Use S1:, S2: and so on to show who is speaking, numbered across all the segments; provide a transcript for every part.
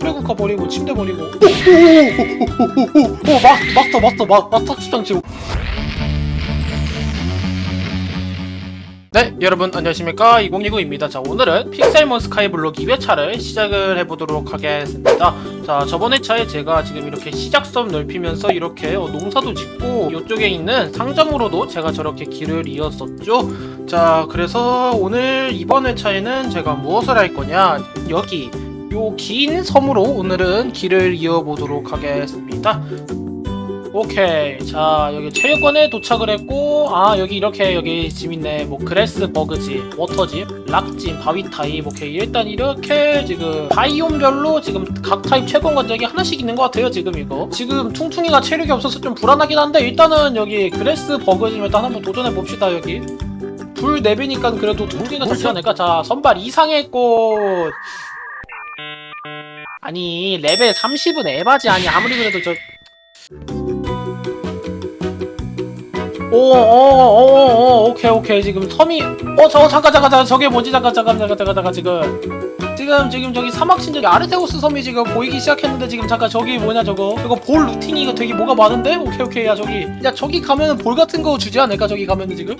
S1: 트레쿠카 버리고 침대 버리고 오오오오오오 마 마스터 마스터 마 마스터 수장치 네 여러분 안녕하십니까 2029입니다 자 오늘은 픽셀몬 스카이블록 2회차를 시작을 해보도록 하겠습니다 자 저번 회차에 제가 지금 이렇게 시작섬 넓히면서 이렇게 어, 농사도 짓고 이쪽에 있는 상점으로도 제가 저렇게 길을 이었었죠 자 그래서 오늘 이번 회차에는 제가 무엇을 할 거냐 여기 요 긴 섬으로 오늘은 길을 이어보도록 하겠습니다. 오케이. 자 여기 체육관에 도착을 했고 아 여기 이렇게 여기 짐 있네. 뭐 그레스 버그집 워터집 락짐 바위 타입 오케이 일단 이렇게 지금 바이옴별로 지금 각 타입 채권 관장이 하나씩 있는 것 같아요 지금 이거. 지금 퉁퉁이가 체력이 없어서 좀 불안하긴 한데 일단은 여기 그레스 버그집 일단 한번 도전해 봅시다 여기. 불 4배니까 그래도 퉁퉁이가 좋지 않을까? 자 선발 이상의 꽃 아니 레벨 30은 에바지 아니 아무리 그래도 저 오오오오 오케이 오케이. 지금 섬이 어저 잠깐 잠깐 잠깐. 저게 뭐지? 잠깐 잠깐 잠깐 잠깐 잠깐. 지금 지금 지금 저기 사막 신전이 아르테우스 섬이 지금 보이기 시작했는데 지금 잠깐 저기 뭐냐 저거? 이거 볼 루틴이 이거 되게 뭐가 많은데? 오케이 오케이. 야 저기 야 저기 가면은 볼 같은 거 주지 않을까? 저기 가면은 지금?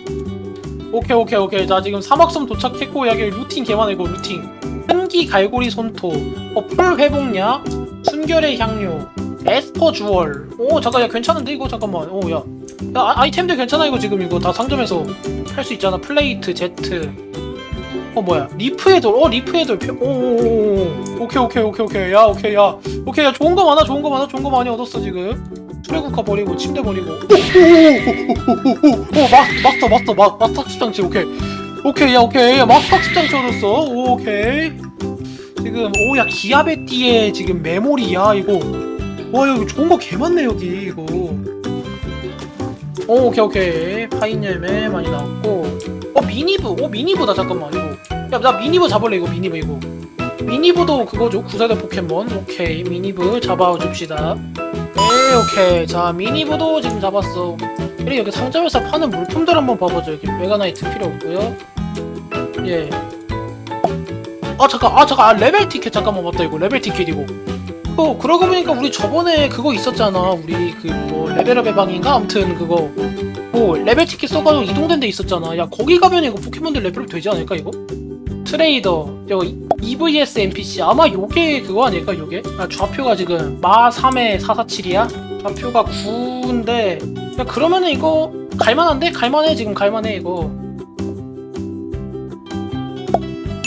S1: 오케이 오케이 오케이. 자 지금 사막섬 도착했고 여기 루틴 개많아 이거 루틴 한기 갈고리 손톱 어풀 회복약 순결의 향료 에스퍼 주얼 오 잠깐 야 괜찮은데 이거 잠깐만 오 야 야 아, 아이템들 괜찮아 이거 지금 이거 다 상점에서 할 수 있잖아 플레이트 제트 어 뭐야 리프의 돌 어 리프의 돌 표- 오오오오 오케이 오케이 오케이 오케이 야 오케이 야 오케이 야 좋은 거 많아 좋은 거 많아 좋은 거 많이 얻었어 지금 수레국화 버리고 침대 버리고 오오오오오오 마스터 마스터 마 마스터 수장치 오케이 오 케이 야 오케이. 야 마스터 수장치 얻었어. 오, 오케이. 지금 오 야 기아베띠의 지금 메모리야 이거. 와 여기 좋은 거 개 많네 여기 이거. 오 오케이 오케이. 파인 열매 많이 나왔고. 어 미니브. 오 미니브다 잠깐만 이거. 야 나 미니브 잡을래 이거 미니브 이거. 미니브도 그거죠 구세대 포켓몬. 오케이 미니브 잡아줍시다. 네 오케이. 자 미니브도 지금 잡았어. 그리고 여기 상점에서 파는 물품들 한번 봐보죠. 여기 메가나이트 필요 없고요 예. 아 잠깐 아 잠깐 아 레벨 티켓 잠깐만 맞다 이거 레벨 티켓이고 어 그러고 보니까 우리 저번에 그거 있었잖아 우리 그 뭐 레벨업의 방인가 아무튼 그거 뭐 레벨 티켓 써가지고 이동된 데 있었잖아 야 거기 가면 이거 포켓몬들 레벨업 되지 않을까 이거? 트레이더 이거 EVS NPC 아마 요게 그거 아닐까 요게? 아 좌표가 지금 마 3에 447이야? 좌표가 9인데 야 그러면은 이거 갈만한데? 갈만해 지금 갈만해 이거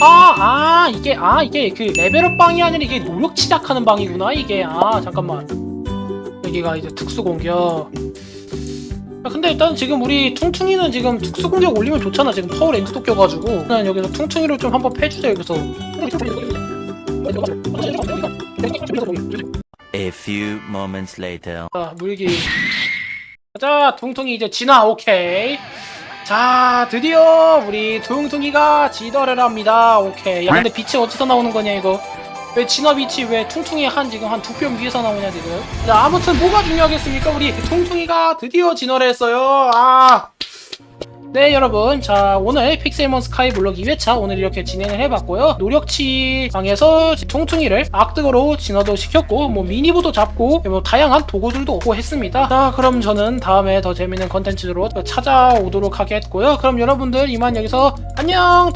S1: 아, 아, 이게, 아, 이게 그 레벨업 방이 아니라 이게 노력 시작하는 방이구나, 이게. 아, 잠깐만. 여기가 이제 특수 공격. 야, 근데 일단 지금 우리 퉁퉁이는 지금 특수 공격 올리면 좋잖아. 지금 파워 렌즈도 껴가지고. 난 여기서 퉁퉁이를 좀 한번 패주자, 여기서.
S2: A few moments later.
S1: 자, 물기. 자, 퉁퉁이 이제 진화, 오케이. 자, 드디어 우리 퉁퉁이가 진화를 합니다. 오케이. 야, 근데 빛이 어디서 나오는 거냐, 이거? 왜 진화 빛이 왜 퉁퉁이 한 지금 한 두 뼘 위에서 나오냐, 지금? 자, 아무튼 뭐가 중요하겠습니까? 우리 퉁퉁이가 드디어 진화를 했어요. 아! 네 여러분. 자 오늘 픽셀몬 스카이 블록 2회차 오늘 이렇게 진행을 해봤고요. 노력치 방에서 퉁퉁이를 악득으로 진화도 시켰고 뭐 미니보도 잡고 뭐 다양한 도구들도 얻고 했습니다. 자 그럼 저는 다음에 더 재밌는 컨텐츠로 찾아오도록 하겠고요. 그럼 여러분들 이만 여기서 안녕